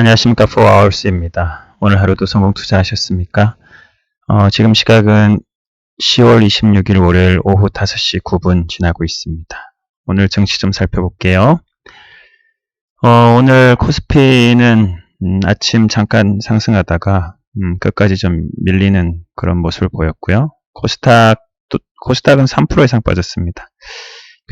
안녕하십니까. 4hours입니다. 오늘 하루도 성공 투자하셨습니까? 어, 지금 시각은 10월 26일 월요일 오후 5시 9분 지나고 있습니다. 오늘 증시 좀 살펴볼게요. 어, 오늘 코스피는 음, 아침 잠깐 상승하다가 음, 끝까지 좀 밀리는 그런 모습을 보였고요. 코스닥 코스닥은 3% 이상 빠졌습니다.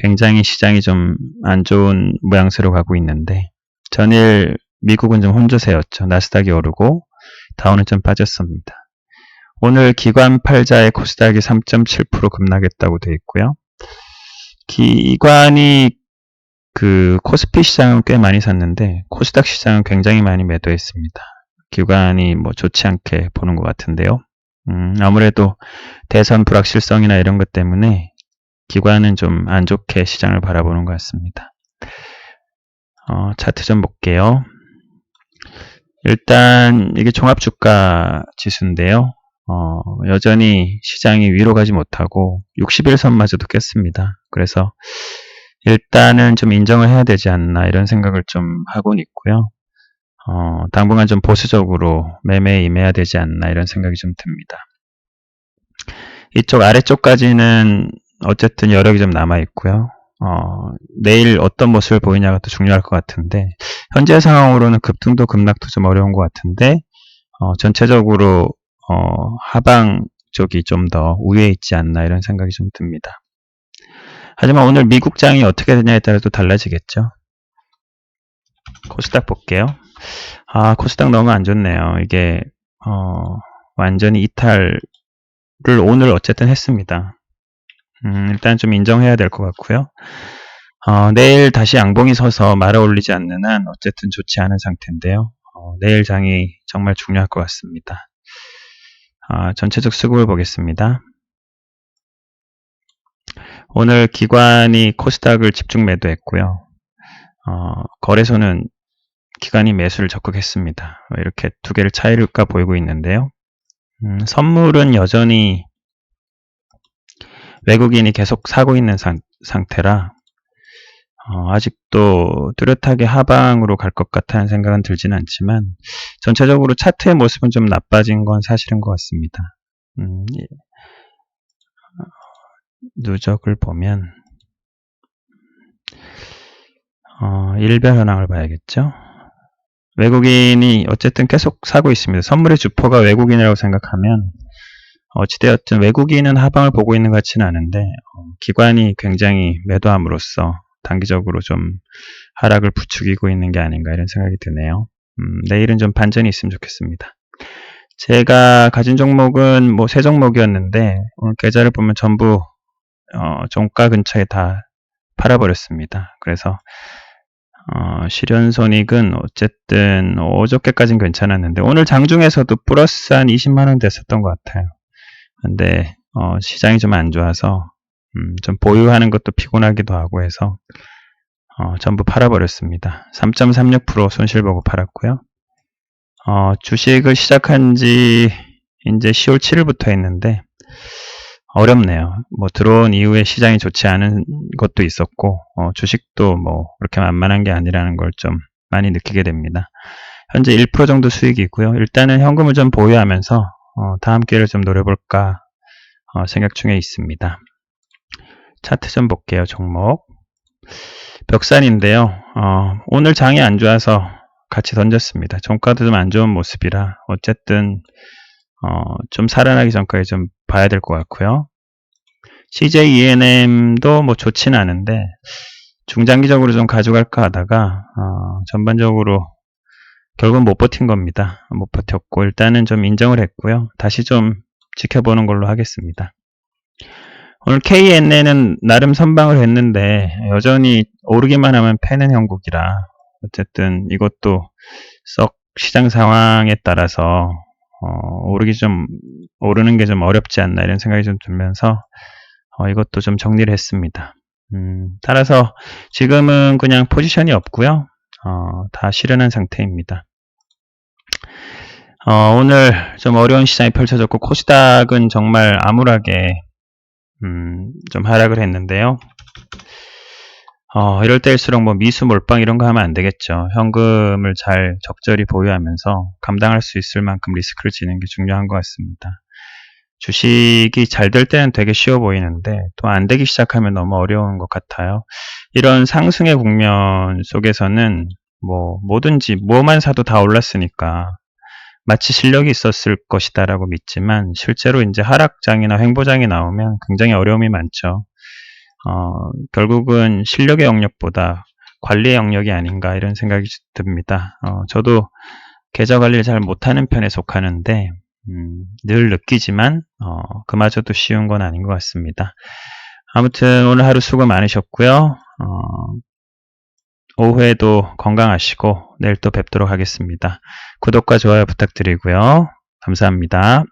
굉장히 시장이 좀 안 좋은 모양새로 가고 있는데 전일 미국은 좀 혼조세였죠. 나스닥이 오르고 다우는 좀 빠졌습니다. 오늘 기관 팔자의 코스닥이 3.7% 급락했다고 되어 있고요. 기관이 그 코스피 시장은 꽤 많이 샀는데 코스닥 시장은 굉장히 많이 매도했습니다. 기관이 뭐 좋지 않게 보는 것 같은데요. 음, 아무래도 대선 불확실성이나 이런 것 때문에 기관은 좀 안 좋게 시장을 바라보는 것 같습니다. 어, 차트 좀 볼게요. 일단 이게 종합주가 지수인데요. 어, 여전히 시장이 위로 가지 못하고 60일선마저도 깼습니다. 그래서 일단은 좀 인정을 해야 되지 않나 이런 생각을 좀 하고는 있고요. 어, 당분간 좀 보수적으로 매매에 임해야 되지 않나 이런 생각이 좀 듭니다. 이쪽 아래쪽까지는 어쨌든 여력이 좀 남아 있고요. 어, 내일 어떤 모습을 보이냐가 또 중요할 것 같은데 현재 상황으로는 급등도 급락도 좀 어려운 것 같은데 어, 전체적으로 어, 하방 쪽이 좀 더 우위에 있지 않나 이런 생각이 좀 듭니다. 하지만 오늘 미국장이 어떻게 되냐에 따라 또 달라지겠죠. 코스닥 볼게요. 아 코스닥 너무 안 좋네요. 이게 어, 완전히 이탈을 오늘 어쨌든 했습니다. 음, 일단 좀 인정해야 될 것 같고요. 어, 내일 다시 양봉이 서서 말아 올리지 않는 한 어쨌든 좋지 않은 상태인데요. 어, 내일 장이 정말 중요할 것 같습니다. 어, 전체적 수급을 보겠습니다. 오늘 기관이 코스닥을 집중 매도했고요. 어, 거래소는 기관이 매수를 적극했습니다. 이렇게 두 개를 차이가 보이고 있는데요. 음, 선물은 여전히 외국인이 계속 사고 있는 상, 태라 어, 아직도 뚜렷하게 하방으로 갈 것 같다는 생각은 들지는 않지만 전체적으로 차트의 모습은 좀 나빠진 건 사실인 것 같습니다. 음, 예. 누적을 보면 어, 일별 현황을 봐야겠죠. 외국인이 어쨌든 계속 사고 있습니다. 선물의 주포가 외국인이라고 생각하면 어찌되었든 외국인은 하방을 보고 있는 것 같지는 않은데 어, 기관이 굉장히 매도함으로써 단기적으로 좀 하락을 부추기고 있는 게 아닌가 이런 생각이 드네요. 음, 내일은 좀 반전이 있으면 좋겠습니다. 제가 가진 종목은 뭐 세 종목이었는데 오늘 계좌를 보면 전부 어, 종가 근처에 다 팔아버렸습니다. 그래서 어, 실현 손익은 어쨌든 어저께까지는 괜찮았는데 오늘 장중에서도 플러스 한 20만 원 됐었던 것 같아요. 근데 어, 시장이 좀 안 좋아서 음, 좀 보유하는 것도 피곤하기도 하고 해서 어, 전부 팔아버렸습니다. 3.36% 손실 보고 팔았고요. 어, 주식을 시작한 지 이제 10월 7일부터 했는데 어렵네요. 뭐 들어온 이후에 시장이 좋지 않은 것도 있었고 어, 주식도 뭐 그렇게 만만한 게 아니라는 걸 좀 많이 느끼게 됩니다. 현재 1% 정도 수익이고요. 일단은 현금을 좀 보유하면서 어, 다음 기회를 좀 노려볼까 어, 생각 중에 있습니다. 차트 좀 볼게요. 종목. 벽산인데요. 어, 오늘 장이 안 좋아서 같이 던졌습니다. 종가도 좀 안 좋은 모습이라 어쨌든 어, 좀 살아나기 전까지 좀 봐야 될 것 같고요. CJ ENM도 뭐 좋지는 않은데 중장기적으로 좀 가져갈까 하다가 어, 전반적으로 결국은 못 버틴 겁니다. 못 버텼고 일단은 좀 인정을 했고요. 다시 좀 지켜보는 걸로 하겠습니다. 오늘 KNN은 나름 선방을 했는데 여전히 오르기만 하면 패는 형국이라 어쨌든 이것도 썩 시장 상황에 따라서 어, 오르기 좀 오르는 게 좀 어렵지 않나 이런 생각이 좀 들면서 어, 이것도 좀 정리를 했습니다. 음, 따라서 지금은 그냥 포지션이 없고요. 어, 다 실현한 상태입니다. 어, 오늘 좀 어려운 시장이 펼쳐졌고 코스닥은 정말 암울하게 음, 좀 하락을 했는데요. 어, 이럴 때일수록 뭐 미수 몰빵 이런 거 하면 안 되겠죠. 현금을 잘 적절히 보유하면서 감당할 수 있을 만큼 리스크를 지는 게 중요한 것 같습니다. 주식이 잘 될 때는 되게 쉬워 보이는데 또 안 되기 시작하면 너무 어려운 것 같아요. 이런 상승의 국면 속에서는 뭐 뭐든지 뭐만 사도 다 올랐으니까 마치 실력이 있었을 것이다라고 믿지만 실제로 이제 하락장이나 횡보장이 나오면 굉장히 어려움이 많죠. 어, 결국은 실력의 영역보다 관리의 영역이 아닌가 이런 생각이 듭니다. 어, 저도 계좌 관리를 잘 못하는 편에 속하는데 음, 늘 느끼지만 어, 그마저도 쉬운 건 아닌 것 같습니다. 아무튼 오늘 하루 수고 많으셨고요. 어, 오후에도 건강하시고 내일 또 뵙도록 하겠습니다. 구독과 좋아요 부탁드리고요. 감사합니다.